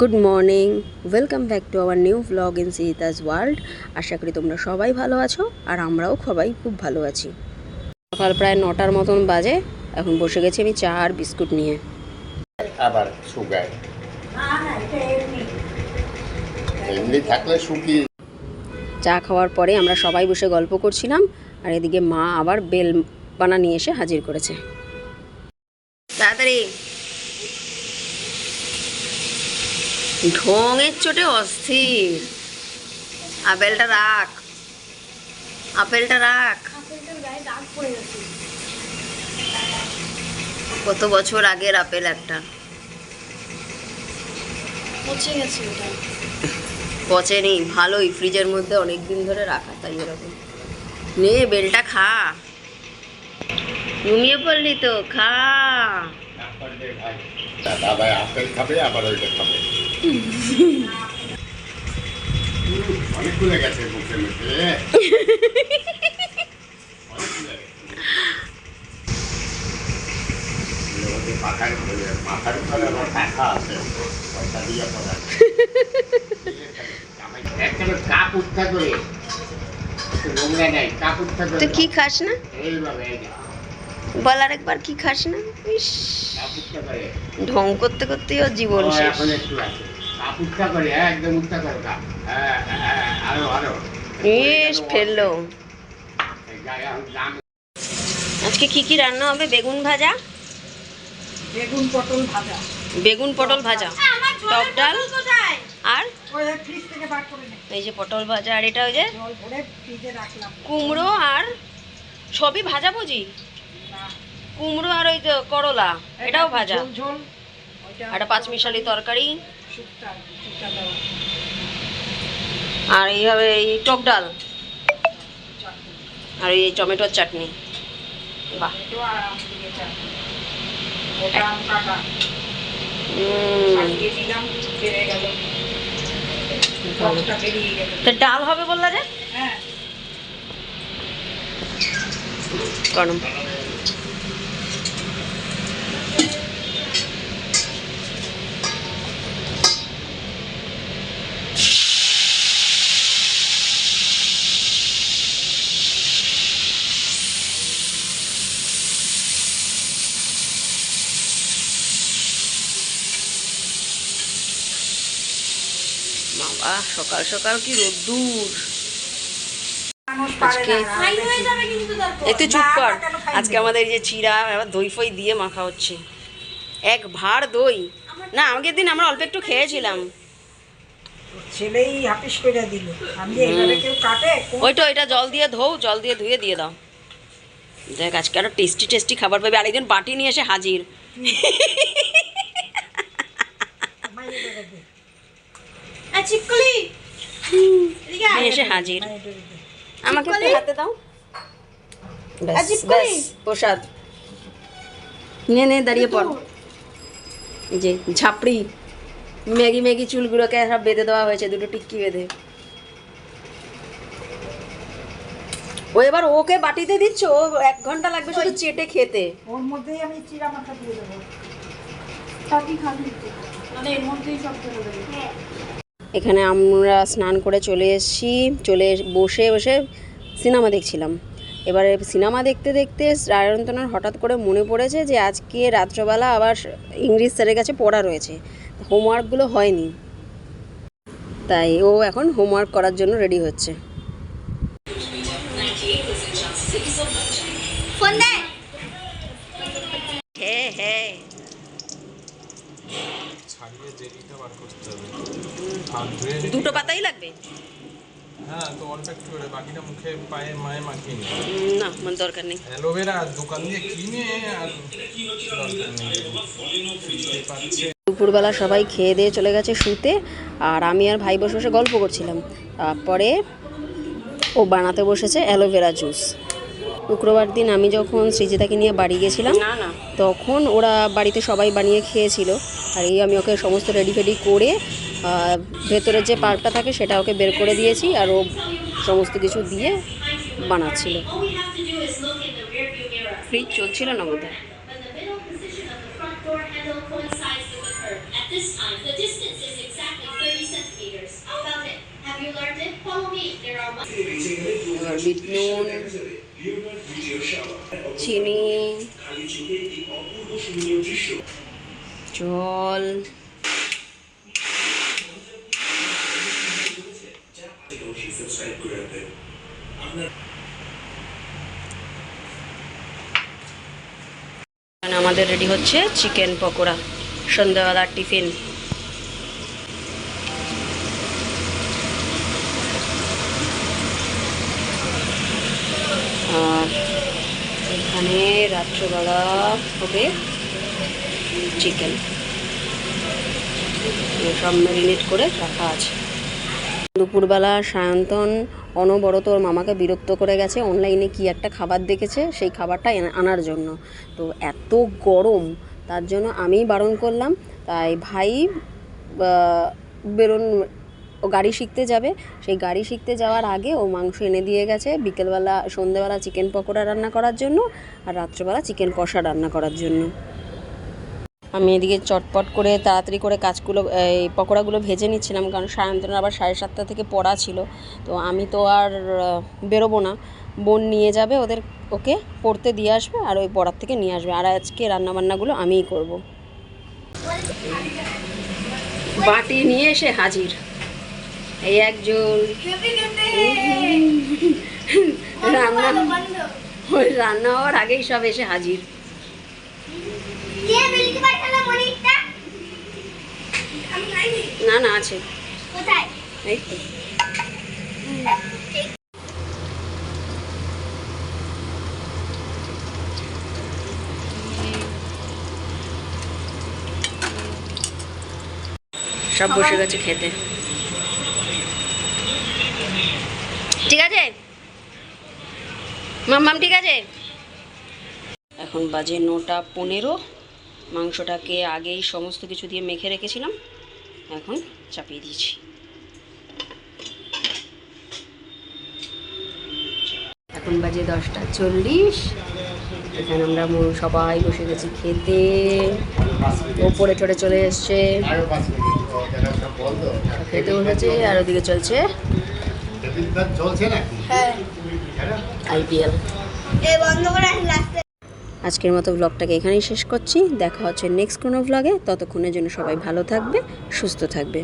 Good morning welcome back to our new vlog in Sita's world আশা করি তোমরা সবাই ভালো আছো আর আমরাও সবাই খুব ভালো আছি। সকাল প্রায় নটার মতন বাজে এখন বসে গেছি আমি চা আর বিস্কুট নিয়ে। আবার শুকায় এমনি থাকলে শুকিয়ে চা খাওয়ার পরে আমরা সবাই বসে গল্প করছিলাম আর এদিকে মা আবার বেল বানা নিয়ে এসে হাজির করেছে। তাড়াতাড়ি। ঢঙের চোটে অস্থির। আপেলটা রাখ। আপেলটা রাখ। কত বছর আগের আপেল একটা? পচেনি ভালোই ফ্রিজের মধ্যে অনেক দিন ধরে রাখা তাই এরকম। নে বেলটা খা। ঘুমিয়ে পড়লি তো খা। দাদা আপেল খাবে আবার ওইটা খাবে। তুই কি খাস না? বল আরেকবার, কি খাস না? ইস। ঢং করতে করতেই জীবন শেষ। উঠা করে হ্যাঁ একদম উঠা করে হ্যাঁ হ্যাঁ আরও আরও। ইস ফেলল। আজকে কি কি রান্না হবে? বেগুন ভাজা? বেগুন পটল ভাজা। বেগুন পটল ভাজা। টক ডাল আর? ওই ফ্রিজ থেকে বার করে নে। এই যে পটল ভাজা আর এটা ওই যে কুমড়ো আর সবই ভাজা বুঝি কুমড়ো আর ওই যে করলা এটাও ভাজা। ঝোল ঝোল। ওইটা একটা পাঁচমিশালি তরকারি। আর এইভাবে এই টক ডাল। আর এই টমেটোর চাটনি। বাহ। ডাল হবে বললা যে? হ্যাঁ। গরম। বাবা সকাল সকাল কি রোদ্দুর আজকে-। একটু চুপ কর? আজকে আমাদের এই যে চিরা এবার দই ফই দিয়ে মাখা হচ্ছে। এক ভাড় দই। না আগের দিন আমরা অল্প একটু খেয়েছিলাম। ছেলেই হাপিস করে দিল। আমি এইভাবে কেউ কাটে? ওইটা ওইটা জল দিয়ে ধোও জল দিয়ে ধুয়ে দিয়ে দাও। দেখ আজকে আরও টেস্টি টেস্টি খাবার পাবে। আরেকজন বাটি নিয়ে এসে হাজির। এসে হাজির। দে। আমাকে একটু হাতে দাও। প্রসাদ। নে নে দাঁড়িয়ে পড়। এই যে ঝাপড়ি ম্যাগি ম্যাগি চুলগুলোকে সব বেঁধে দেওয়া হয়েছে দুটো টিক্কি বেঁধে। ও এবার ওকে বাটিতে দিচ্ছ? ও এক ঘণ্টা লাগবে শুধু চেটে খেতে। ওর মধ্যেই আমি চিরা মাথা দিয়ে দেবো। খাবি মানে এর মধ্যেই সব করে দেবো। এখানে আমরা স্নান করে চলে এসেছি, চলে বসে বসে সিনেমা দেখছিলাম। এবারে সিনেমা দেখতে দেখতে রায়ন্তনার হঠাৎ করে মনে পড়েছে যে আজকে রাত্রবেলা আবার ইংলিশ স্যারের কাছে পড়া রয়েছে। হোমওয়ার্কগুলো হয়নি। তাই ও এখন হোমওয়ার্ক করার জন্য রেডি হচ্ছে। ছাড়িয়ে জেলিটা বার করতে হবে। ধুয়ে দুটো পাতাই লাগবে? হ্যাঁ তো অল্প একটু করে বাকিটা মুখে পায়ে মায়ে মাখিয়ে নিই না মানে দরকার নেই। অ্যালোভেরা দোকান দিয়ে কিনে আর দরকার নেই। দুপুরবেলা সবাই খেয়ে দিয়ে চলে গেছে শুতে আর আমি আর ভাই বসে বসে গল্প করছিলাম। তারপরে ও বানাতে বসেছে অ্যালোভেরা জুস। শুক্রবার দিন আমি যখন শ্রীজিতাকে নিয়ে বাড়ি গেছিলাম তখন ওরা বাড়িতে সবাই বানিয়ে খেয়েছিল। আর এই আমি ওকে সমস্ত রেডি ফেডি করে ভেতরের যে পার্কটা থাকে সেটা ওকে বের করে দিয়েছি আর ও সমস্ত কিছু দিয়ে বানাচ্ছিল। ফ্রিজ চলছিল না বোধহয়? নুন চিনি। জল। আমাদের রেডি হচ্ছে চিকেন পকোড়া সন্ধ্যাবেলার টিফিন এখানে রাত্রবেলা হবে চিকেন সব ম্যারিনেট করে রাখা আছে। দুপুরবেলা সায়ন্তন অনবরত ওর মামাকে বিরক্ত করে গেছে অনলাইনে কি একটা খাবার দেখেছে, সেই খাবারটা আনার জন্য। তো এত গরম, তার জন্য আমি বারণ করলাম। তাই ভাই বেরোন ও গাড়ি শিখতে যাবে। সেই গাড়ি শিখতে যাওয়ার আগে ও মাংস এনে দিয়ে গেছে বিকেলবেলা সন্ধেবেলা চিকেন পকোড়া রান্না করার জন্য আর রাত্রেবেলা চিকেন কষা রান্না করার জন্য। আমি এদিকে চটপট করে তাড়াতাড়ি করে কাজগুলো, এই পকোড়াগুলো ভেজে নিচ্ছিলাম কারণ সায়ন্তনের আবার সাড়ে সাতটা থেকে পড়া ছিল। তো আমি তো আর বেরোবো না। বোন নিয়ে যাবে ওদের, ওকে পড়তে দিয়ে আসবে আর ওই পড়ার থেকে নিয়ে আসবে। আর আজকে রান্নাবান্নাগুলো আমিই করব। বাটি নিয়ে এসে হাজির। এই একজন। রান্না ওই রান্না হওয়ার আগেই সব এসে হাজির। না না আছে। এই তো। সব বসে গেছে খেতে ঠিক আছে মাম্মাম ঠিক আছে? এখন বাজে নটা পনেরো। মাংসটাকে আগেই সমস্ত কিছু দিয়ে মেখে রেখেছিলাম। এখন চাপিয়ে দিয়েছি। এখন বাজে দশটা চল্লিশ। এখানে আমরা সবাই বসে গেছি খেতে। ওপরে চড়ে চলে এসছে। খেতে বসেছে আর ওদিকে চলছে। চলছে নাকি হ্যাঁ। আইপিএল। আজকের মতো ব্লগটাকে এখানেই শেষ করছি। দেখা হচ্ছে নেক্সট কোনো ব্লগে ততক্ষণের জন্য সবাই ভালো থাকবে সুস্থ থাকবে।